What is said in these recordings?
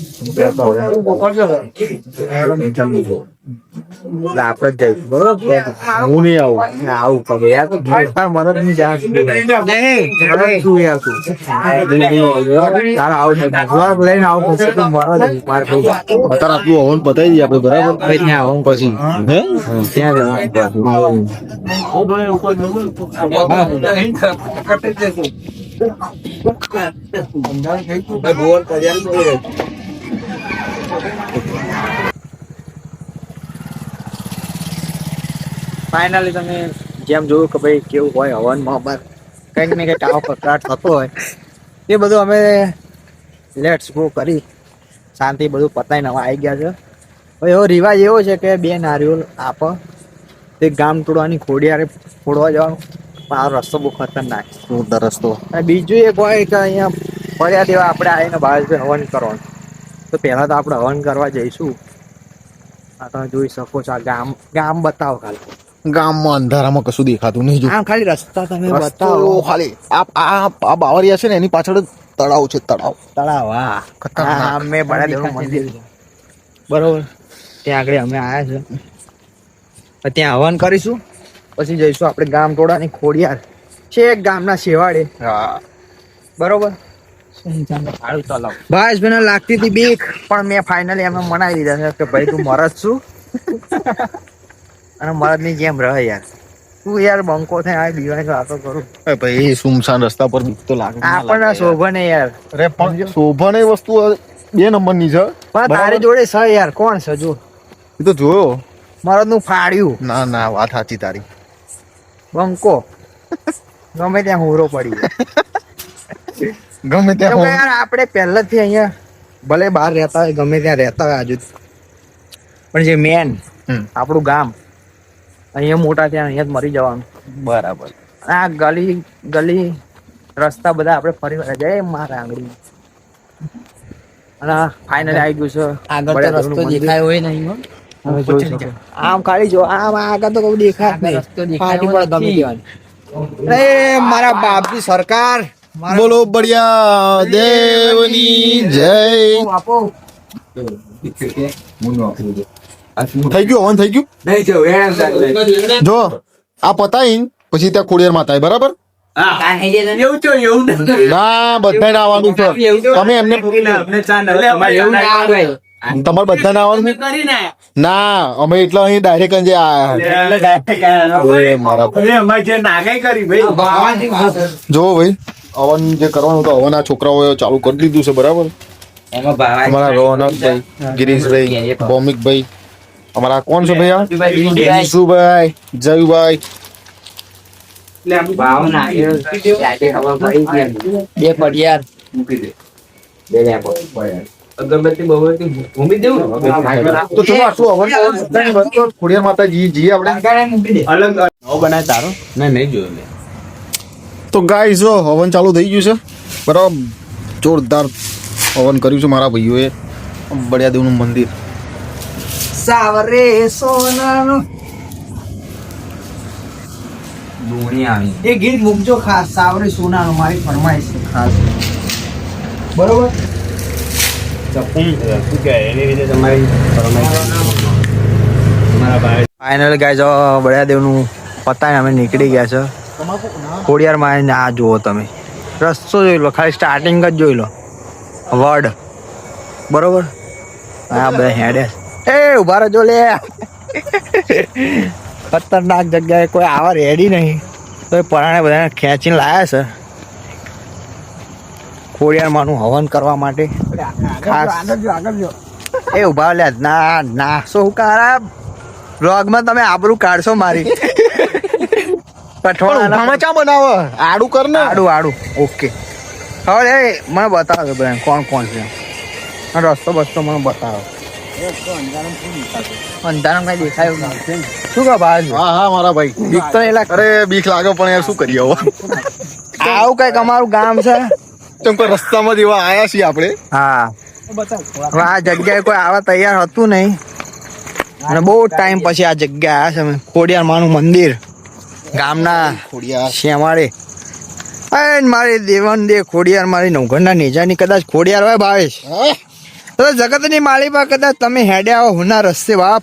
આ હું આવતા ખાસ વિનય ખુદે. એટલે આપણે જ જઈશું બરોબર હું નહીં આવું આવું કરે યાર તો નહીં જા નહીં તું યાર તું તારા આવું છે ભગવાન લઈને આવું પછી તું માર આપણું હવન પતાવી દઈએ આપણે બરાબર ત્યાં આવું પછી ત્યાં જવાનું ફાઇનલી તમે જેમ જોયું કે ભાઈ કેવું હોય હવનમાં બાર કંઈક ને કંઈક આવો કકડાટ થતો હોય. એ બધું અમે લેટ્સ ગો કરી. શાંતિ બધું પતાઈને હવે આવી ગયા છે. હવે એવો રિવાજ એવો છે કે બે નારિયેળ આપો. તે ગામ તોડવાની ખોડિયારે ફોડવા જવાનું. પણ આ રસ્તો બહુ ખતરનાક રસ્તો. અને બીજું એક હોય કે અહીંયા ફર્યા દેવા આપણે આવીને બહાર હવન કરવાનું. તો પહેલા તો આપણે હવન કરવા જઈશું. આ તમે જોઈ શકો છો આ ગામ ગામ બતાવો ખાલી. ગામમાં અંધારામાં કશું દેખાતું નહીં જો. આમ ખાલી રસ્તા તમે બતાવો. ખાલી. આ આ આ બાવરિયા છે ને એની પાછળ તળાવ છે તળાવ. તળાવ હા. ખતરનાક. મેં બડા મંદિર. છે. બરોબર. ત્યાં આગળ અમે આવ્યા છે. ત્યાં હવન કરીશું પછી જઈશું આપણે ગામ ટોળાની ખોડિયાર. છેક ગામના શેવાડે હા. બરોબર. ભાઈ લાગતી હતી બીક પણ મેં ફાઇનલી એમને મનાવી દીધા છે કે ભાઈ તું મરદ છું. અને મરદની જેમ રહે યાર. તું યાર બંકો થાય આ દિવાળી વાતો કરું. ભાઈ સુમસાન રસ્તા પર બીક તો લાગે આપણને શોભને યાર. અરે પણ શોભને વસ્તુ બે નંબરની છે. પણ તારી જોડે છે યાર કોણ છે જો? એ તો જોયો. મરદનું ફાડ્યું ના ના વાત સાચી તારી. બંકો. ગમે ત્યાં હોરો પડી. ગમે ત્યાં યાર આપણે પહેલેથી અહીંયા ભલે બહાર રહેતા હોય ગમે ત્યાં રહેતા હોય આજુ. પણ જે મેન આપણું ગામ અહીંયા મોટા ત્યાં અહીંયા જ મરી જવાનું. બરાબર. આ ગલી ગલી રસ્તા બધા આપણે ફરી વળ્યા જય મારા આંગળી. અને ફાઇનલી આવી ગયું છે. આગળ રસ્તો દેખાય હોય નહીં. આમ ખાલી જો આમ આગળ તો કઉ દેખાય નહીં. રસ્તો દેખાય પડે ગમે. એ મારા બાપની સરકાર. બોલો બળિયા દેવની જય. થઈ ગયું ઓન થઈ ગયું? જો આ પતાઈ પછી ત્યાં ખોડિયાર માં થાય બરાબર? એવું તો એવું નથી. ના બધાને આવવાનું છે. તમે એમને તમારે બધા ના આવવાનું ના. અમે એટલે અહીં ડાયરેક્ટ જ આયા. ઓય મારા જો ભાઈ. હવન જે કરવાનું તો હવન આ છોકરાઓએ ચાલુ કરી દીધું છે બરાબર? અમારા રોનકભાઈ ગિરીશભાઈ ભૌમિકભાઈ અમારા કોણ છે ભાઈ આ જીશુભાઈ જયુભાઈ. બે પડિયાર. અગરબત્તી બહુ ભૂમિ દેવું તો ચલો આટલું હવન તો બધાને બસો ખોડિયાર માતાજી જઈએ આપણે. બનાય તારો? ના નહીં જોયું મેં. તો ગાય જો હવન ચાલુ થઈ ગયું છે. બરાબર? જોરદાર હવન કર્યું છે મારા ભાઈઓએ. બળિયાદેવનું મંદિર. સાવરે સોનાનો. આવી. એ ગીત મૂકજો ખાસ સાવરે સોનાનો મારી ફરમાઈશ છે ખાસ. બરોબર? શું કે એની રીતે તમારી તમારા ભાઈ ફાઇનલ ગાઈઝ બળિયા દેવનું પતાય અમે નીકળી ગયા છે. ખોડિયારમાં આવીને આ જુઓ તમે. રસ્તો જોઈ લો ખાલી સ્ટાર્ટિંગ જ જોઈ લો. વર્ડ બરોબર? આ બધા હેડે. એ ઊભા રહેજો લે. ખતરનાક જગ્યાએ કોઈ આવા રેડી નહીં. તો એ પરાણે બધાને ખેંચીને લાયા છે. ખોડિયારમાંનું હવન કરવા માટે. ખાસ. એ ઊભા લે. ના ના. શું કારા? વ્લોગમાં તમે આબરું કાઢશો મારી. કઠોળાના ચા બનાવે? આડું કર ને. આડું આડું. ઓકે. હવે એ મને બતાવો બધા કોણ કોણ છે? રસ્તો બસ્તો મને બતાવો. અંધારામાં કઈ દેખાયું નહીં. શું કહો ભાઈ? હા હા મારા ભાઈ. બીક તો નહીં લાગતી. અરે બીક લાગે પણ યાર શું કરીએ હવે? આવું કંઈક અમારું ગામ છે? ચમ કે રસ્તામાં જેવા એવા આયા છીએ આપણે? હા. આ જગ્યાએ કોઈ આવા તૈયાર હતું નહીં. અને બહુ ટાઈમ પછી આ જગ્યા આવ્યા છે ખોડિયાર માનું મંદિર. ગામના ખોડિયાર. શ્યામાળે અરે મારી દેવન દે ખોડિયાર મારી નવઘરના નેજાની કદાચ ખોડિયાર હોય ભાવેશ? તો જગતની માળી પર કદાચ તમે હેડે આવો હુના રસ્તે બાપ.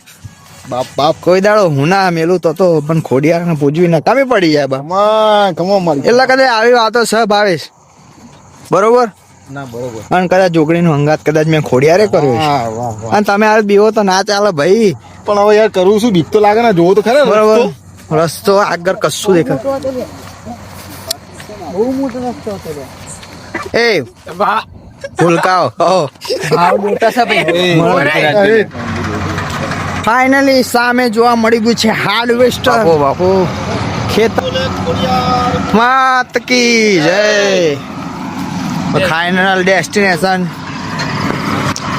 બાપ બાપ. કોઈ દાડો હુના મેલું તો તો પણ ખોડિયારને પૂજવી ના તમે પડી જાય બાપ. કમા કમા મારી એટલે કદાચ આવી વાતો છે ભાવેશ. બરોબર? ના બરોબર. અને કદાચ જોગણીનો અંગાત કદાચ મેં ખોડિયારે કર્યો અને તમે આ બીવો તો ના ચાલે ભાઈ. પણ હવે યાર કરું શું બીક તો લાગે ને જોવો તો ખરા બરોબર. રસ્તો. આગળ કશું દેખાય એ મોટો રસ્તો છે ભાઈ. ફાઇનલી સામે જોવા મળી ગયું છે હાર્ડવેસ્ટર બાપુ બાપુ. ખેતર માત કી જય. Final destination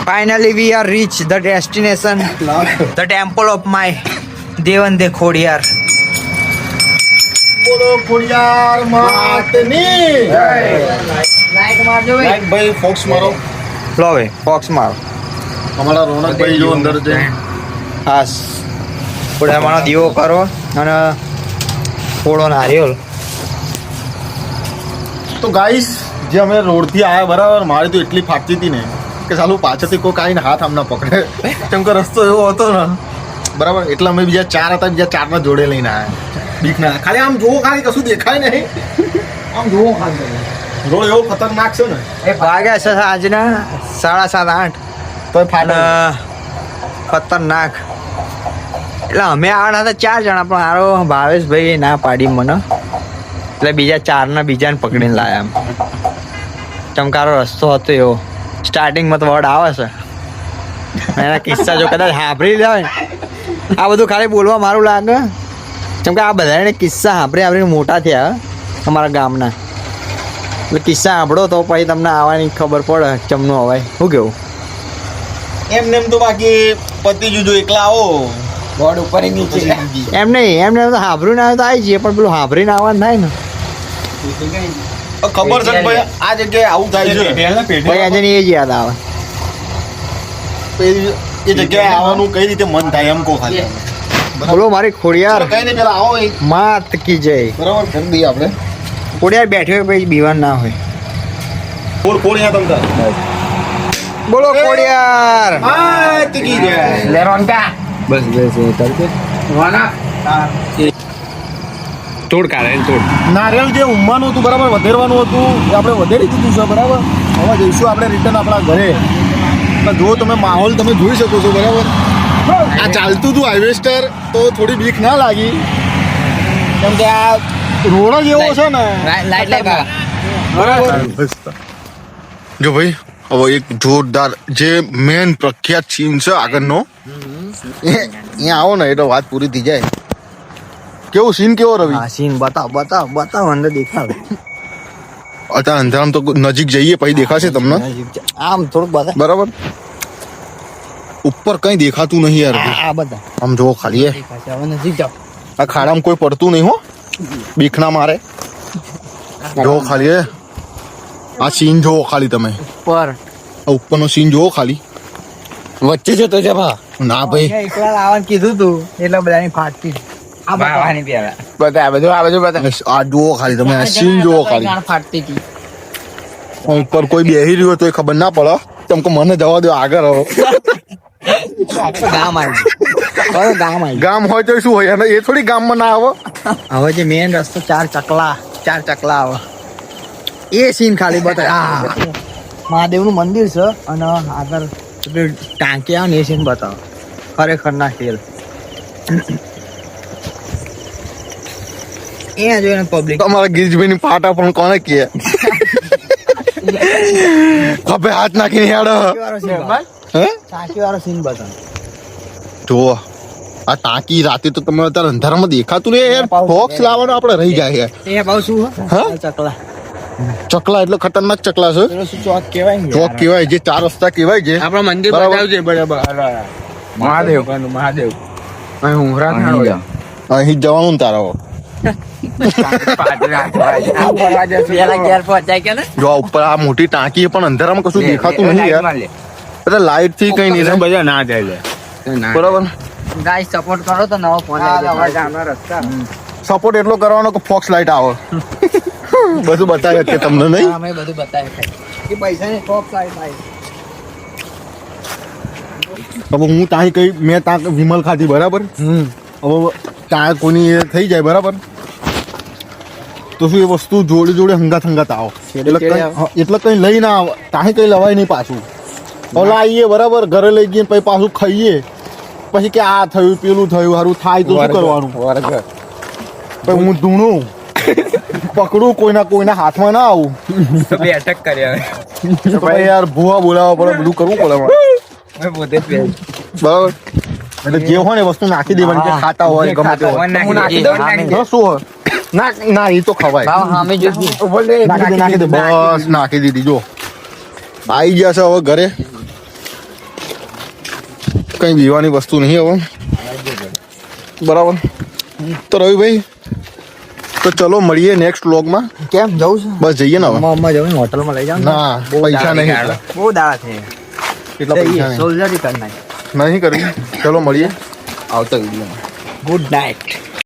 finally we are reach the destination the temple of my Devan દે ખોડિયાર બોલો ખોડિયાર માતની. લાઈક મારજો ભાઈ. લાઈક ભાઈ ફોક્સ મારો. લો ભાઈ ફોક્સ માર. અમારા રોનકભાઈ જો અંદર છે. હાસ. ખોડિયારમાંનો દીવો કરો અને થોડો નારિયેલ તો ગાઈસ જે અમે રોડથી આવ્યા બરાબર મારી તો એટલી ફાટતી હતી ને કે સાલું પાછળથી કોઈ કાંઈ હાથ આમ પકડે. કેમ કે રસ્તો એવો હતો ને. બરાબર? એટલે અમે બીજા ચાર હતા બીજા ચારના જોડે લઈને આવ્યા બીકના. ખાલી આમ જોવો ખાલી કશું દેખાય નહીં. આમ જોવો ખાલી રોડ એવો ખતરનાક છે ને. એ ભાગ્યા છે આજના સાડા સાત આઠ. તો ખતરનાક. એટલે અમે આવવાના હતા ચાર જણા પણ હારો ભાવેશભાઈ ના પાડી મને. એટલે બીજા ચારના બીજાને પકડીને લાયા એમ. ચમકારો રસ્તો હતો એવો. સ્ટાર્ટિંગમાં તો વર્ડ આવે છે. એના કિસ્સા જો કદાચ સાંભળી જાય આ બધું ખાલી બોલવા મારું લાગે. કેમ કે આ બધાને કિસ્સા સાંભળી આપણે મોટા થયા અમારા ગામના. એટલે કિસ્સા સાંભળો તો પછી તમને આવવાની ખબર પડે ચમનું અવાય. શું કેવું? એમ નેમ તો બાકી પતિ જુજો એકલા આવો. બોર્ડ ઉપર નીચે એમ નહીં એમને તો હાંભળ્યું ના આવે તો આવી જઈએ પણ પેલું સાંભળીને આવવાનું થાય ને. ખબર છે ભાઈ આ જગ્યાએ આવું થાય છે. ભાઈ આજે એ જ યાદ આવે. એ જગ્યાએ આવવાનું કઈ રીતે મન થાય એમ કહો ખાલી. બોલો મારી ખોડિયાર. કઈ નહીં પેલા આવો માત કી જય. બરાબર કરી દઈએ આપણે. ખોડિયાર બેઠો હોય પછી બીવાન ના હોય. કોણ કોણ યા તમતા બોલો ખોડિયાર. હા ટીકી જાય. લે રોનકા બસ બસ એ કરકે રોનક તોડ કાઢે તોડ. નારિયેળ જે ઉમવાનું હતું બરાબર વધેરવાનું હતું એ આપણે વધેરી દીધું છે બરાબર? હવે જઈશું આપણે રિટર્ન આપણા ઘરે. તો જો તમે માહોલ તમે જોઈ શકો છો બરાબર? આ ચાલતું હતું હાઇવેસ્ટર તો થોડી બીક ના લાગી. કેમ કે આ રોડ જ એવો છે ને. લાઈટ લાઈટ જો ભાઈ હવે એક જોરદાર જે મેન પ્રખ્યાત સીન છે આગળનો. અહીંયા આવો ને એટલે વાત પૂરી થઈ જાય. કેવો સીન કેવો રવિ? આ સીન બતાવ બતાવ બતાવ અંદર દેખાવ. અત્યારે અંધારામ તો નજીક જઈએ પછી દેખાશે તમને આમ થોડુંક બતાવ બરાબર ઉપર કઈ દેખાતું નહીં યાર આ આ બધા આમ જોવો ખાલી એ. હવે નજીક જાઓ આ ખાડામાં કોઈ પડતું નહીં હો બીક ના મારે જોવો ખાલી એ. આ સીન જોવો ખાલી તમે પર આ ઉપરનો સીન જોવો ખાલી વચ્ચે જતો છે ભા ના ભાઈ એકલા લાવવાનું કીધું તું એટલે બધાની ફાટતી બાવાની પેલા બતા બધું આ બધું બતા. આ જુઓ ખાલી તમે આ સીન જુઓ ખાલી. ફાટતી હતી. ઉપર કોઈ બેહી રહ્યું હોય તો એ ખબર ના પડે. તમ કે મને જવા દો આગળ આવો ગામ આવી ગામ આવી ગામ હોય તો શું હોય? અને એ થોડી ગામમાં ના આવે. હવે જે મેન રસ્તો ચાર ચકલા ચાર ચકલા આવે. એ સીન ખાલી બતાય. મહાદેવ મહાદેવનું મંદિર છે અને આગળ ટાંકી આવે ને એ સીન બતાવો. ખરેખર ના ખેલ. અહીંયા જોઈને પબ્લિક તમારા ગિરીશભાઈ ની પાટા પણ કોને કહે ખભે હાથ નાખીને હેડો. ટાંકી વાળો સીન બતાવો જુઓ આ ટાંકી રાતે તો તમે અત્યારે અંધારામાં દેખાતું રે યાર. બોક્સ લાવવાનો આપણે રહી જાય યાર એ ભાવ શું હા? ચકલા. ચકલા એટલે ખતરનાક ચકલા છે. ચોક કહેવાય ચોક કહેવાય જે ચાર રસ્તા કહેવાય છે આપણો મંદિર. બતાવજે બરાબર મહાદેવ. મહાદેવ. અહીં થાળો અહીં જ. જવાનું તારા જો આ ઉપર આ મોટી ટાંકી છે, પણ અંધારામાં કશું દેખાતું નહીં યાર. એટલે લાઈટથી કઈ નહીં થાય. બધા ના જાય લે. બરાબર ગાઈસ સપોર્ટ કરો તો નવો ફોન સપોર્ટ એટલો કરવાનો કે ફોક્સ લાઈટ આવે. બધું બતાવે કે તમને નહીં? અમે બધું બતાવે એ પૈસાની ટોપ સાઈડ થાય. હવે હું ત્યાં કઈ મેં ત્યાં વિમલ ખાધી બરાબર? હમ. હવે ત્યાં કોની એ થઈ જાય બરાબર? તો શું એ વસ્તુ જોડે જોડે હંગાત હંગાત આવો. એટલે કઈ એટલે કઈ લઈ ના આવે. ત્યાં કઈ લવાય નહીં પાછું. ઓલા આવીએ બરાબર ઘરે લઈ જઈએ પછી પાછું ખાઈએ. પછી કે આ થયું પેલું થયું હારું થાય તો શું કરવાનું? પછી હું ધૂણું. પકડું કોઈના કોઈના હાથમાં ના આવું. બે અટક કર્યા ભાઈ યાર ભૂવા બોલાવવા પડે બધું કરવું પડે પોતે બરાબર? એટલે જે હોય ને વસ્તુ નાખી દેવાની ખાતા હોય ગમે તે હોય નાખી દઉં, શું હોય? ના ના એ તો ખવાય. ભાવ સામે જોજો. નાખી નાખી દે બસ નાખી દીધી જો. આવી ગયા છે હવે ઘરે. કઈ પીવાની વસ્તુ નહીં હવે. બરાબર. તો રવિભાઈ તો ચલો મળીએ નેક્સ્ટ વ્લોગમાં કેમ જવું છે? બસ જઈએ ને હવે. મમ્મા જવું હોટલમાં લઈ જાવ ના? પૈસા નહીં. બહુ દાડા છે. કેટલા પૈસા નહીં. સોલ્જરી કર નાખ નહીં કરી. ચલો મળીએ. આવતા વિડીયોમાં. Good night